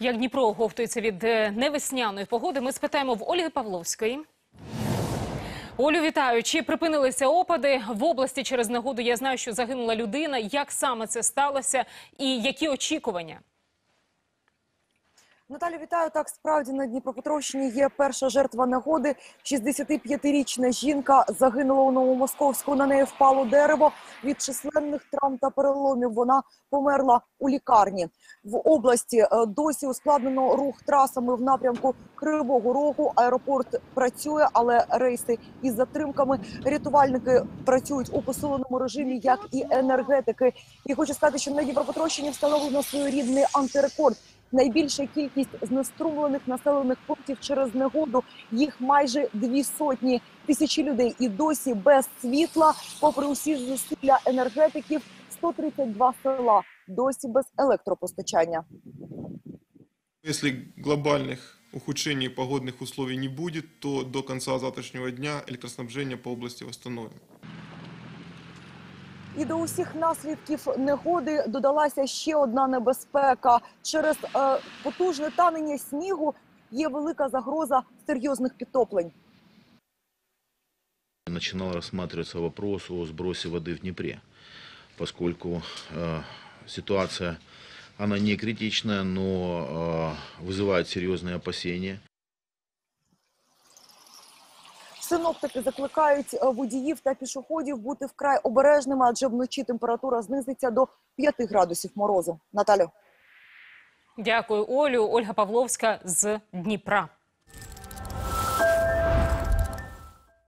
Як Дніпро оговтується від е, невесняної погоди, ми спитаємо в Ольги Павловської. Олю, вітаю. Чи припинилися опади в області через негоду? Я знаю, що загинула людина. Як саме це сталося і які очікування? Наталі, вітаю. Так, справді на Дніпропетровщині є перша жертва негоди. 65-річна жінка загинула у Новомосковську. На неї впало дерево. Від численних травм та переломів вона померла у лікарні. В області е, досі ускладнено рух трасами в напрямку Кривого Рогу. Аеропорт працює, але рейси із затримками. Рятувальники працюють у посиленому режимі, як і енергетики. І хочу сказати, що на Дніпропетровщині встановлено своєрідний антирекорд Найбільша кількість знеструмлених населених пунктів через негоду. Їх майже дві сотні тисячі людей і досі без світла. Попри усі зусилля енергетиків, 132 села досі без електропостачання. Если глобальных ухудшений погодных условий не будет, то до конца завтрашнего дня электроснабжение по области восстановим. І до усіх наслідків негоди додалася ще одна небезпека. Через е, потужне танення снігу є велика загроза серйозних підтоплень. начинал рассматриваться вопрос о сбросе воды в Днепре, поскольку э, ситуация, она не критичная, но э, вызывает серьезные опасения. Синоптики закликають е, водіїв та пішоходів бути вкрай обережними, адже вночі температура знизиться до 5 градусів морозу. Наталю. Дякую, Олю. Ольга Павловська з Дніпра.